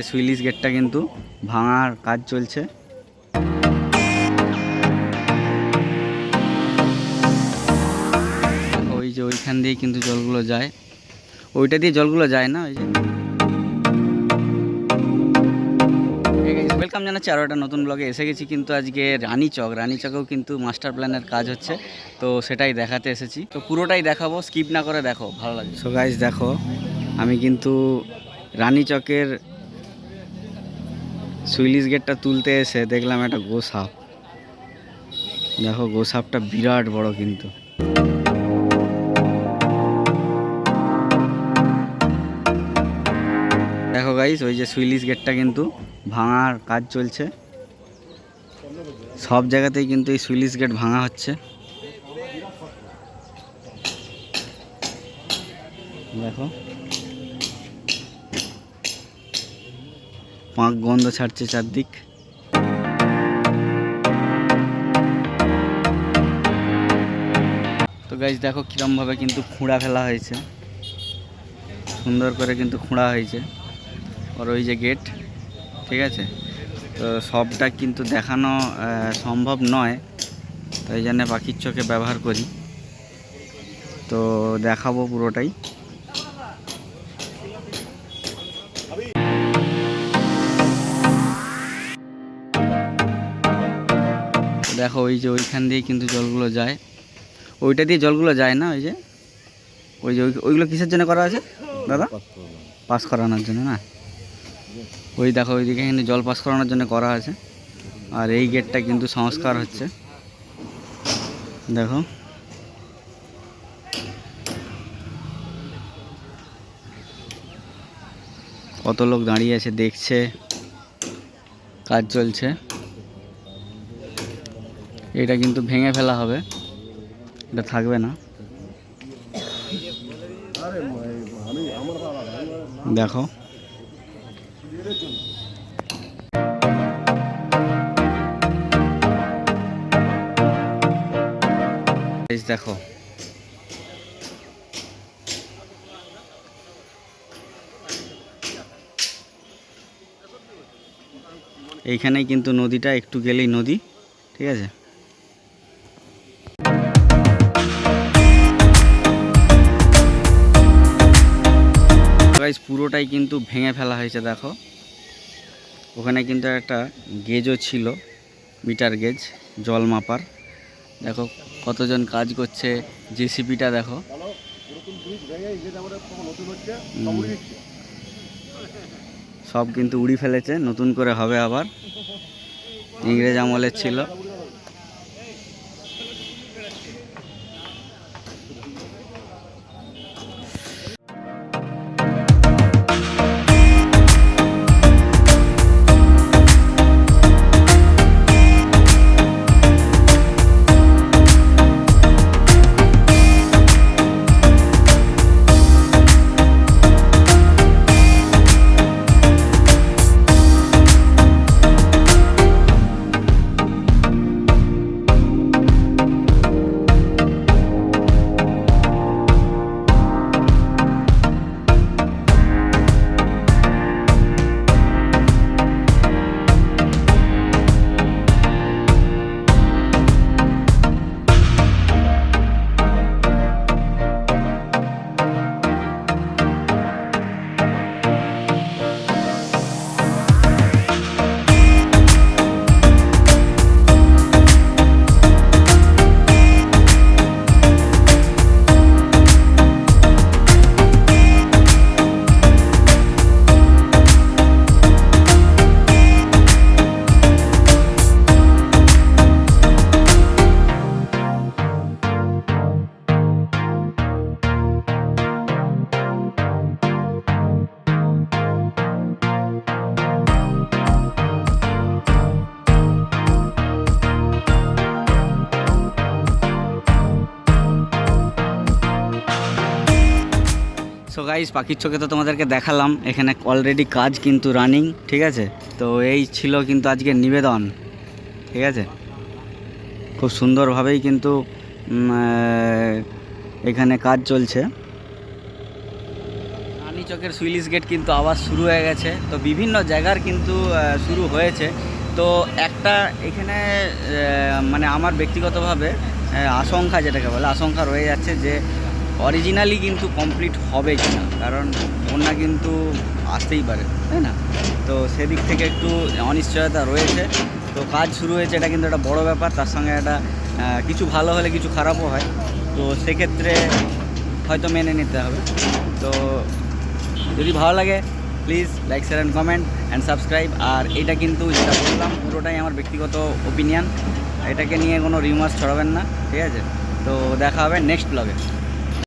যে সুইলিশ গেটটা কিন্তু ভাঙার কাজ চলছে। ওই যে ওইখান দিয়ে কিন্তু জলগুলো যায়। ওইটা দিয়ে জলগুলো যায় না ওই যে? ওয়েলকাম জানাচ্ছি আরও একটা নতুন ব্লগে এসে গেছি কিন্তু আজকে রানীচক রানীচকেও কিন্তু মাস্টার প্ল্যানের কাজ হচ্ছে। তো সেটাই দেখাতে এসেছি। তো পুরোটাই দেখাবো স্কিপ না করে দেখো, ভালো লাগে সো গাইজ দেখো, আমি কিন্তু রানীচকের সুইলিশ গেটটা তুলতে এসে দেখলাম একটা গোসাপ। দেখো, গোসাপটা বিরাট বড় কিন্তু। দেখো গাইস ওই যে সুইলিশ গেটটা কিন্তু ভাঙার কাজ চলছে। সব জায়গাতেই কিন্তু এই সুইলিশ গেট ভাঙা হচ্ছে। দেখো। পাঁক গন্ধ ছাড়ছে চারদিক। তো গাইজ দেখো কীরমভাবে কিন্তু খুঁড়া ফেলা হয়েছে। সুন্দর করে কিন্তু খুঁড়া হয়েছে। আর ওই যে গেট ঠিক আছে? তো সবটা কিন্তু দেখানো সম্ভব নয়। তো এই জন্য পাখির চোখে ব্যবহার করি। তো দেখাবো পুরোটাই। দেখো, ওই যে ওইখান দিয়ে কিন্তু জলগুলো যায়। ওইটা দিয়ে জলগুলো যায় না, ওই যে? ওই যে ওই- ওইগুলো কিসের জন্য করা আছে দাদা? পাস করানোর জন্য না? ওই দেখো, ওইদিকে কিন্তু জল পাস করানোর জন্য করা আছে আর এই গেটটা কিন্তু সংস্কার হচ্ছে। দেখো। কত লোক দাঁড়িয়ে আছে, দেখছে। কাজ চলছে। এটা কিন্তু ভেঙে ফেলা হবে। এটা থাকবে না। দেখো। দেখো। এইখানেই কিন্তু নদীটা একটু গেলেই নদী, ঠিক আছে? গাইজ পুরোটাই কিন্তু ভেঙে ফেলা হয়েছে, দেখো। ওখানে কিন্তু একটা গেজও ছিল, মিটার গেজ, জল মাপার। দেখো কতজন কাজ করছে জেসিপিটা দেখো। সব কিন্তু উড়ি ফেলেছে, নতুন করে হবে আবার। ইংরেজ আমলের ছিল। গাইস পাখির চোখে তো তোমাদেরকে দেখালাম। এখানে অলরেডি কাজ কিন্তু রানিং ঠিক আছে? তো এই ছিল কিন্তু আজকের নিবেদন, ঠিক আছে? খুব সুন্দরভাবেই কিন্তু এখানে কাজ চলছে। রানী চকের সুইলিশ গেট কিন্তু আবার শুরু হয়ে গেছে। তো বিভিন্ন জায়গার কিন্তু শুরু হয়েছে। তো একটা এখানে মানে আমার ব্যক্তিগতভাবে আশঙ্কা যেটাকে বলে, আশঙ্কা রয়ে যাচ্ছে যে অরিজিনালি কিন্তু কমপ্লিট হবে কি না কারণ বন্যা কিন্তু আসতেই পারে, তাই না? তো সেদিক থেকে একটু অনিশ্চয়তা রয়েছে। তো কাজ শুরু হয়েছে, এটা কিন্তু একটা বড় ব্যাপার, তার সঙ্গে একটা কিছু ভালো হলে কিছু খারাপও হয়। তো সেক্ষেত্রে হয়তো মেনে নিতে হবে। তো যদি ভালো লাগে please like share and comment and subscribe আর এটা কিন্তু যেটা বললাম, পুরোটাই আমার ব্যক্তিগত ওপিনিয়ন এটাকে নিয়ে কোনো রিমার্স ছড়াবেন না, ঠিক আছে? তো দেখা হবে নেক্সট ব্লগে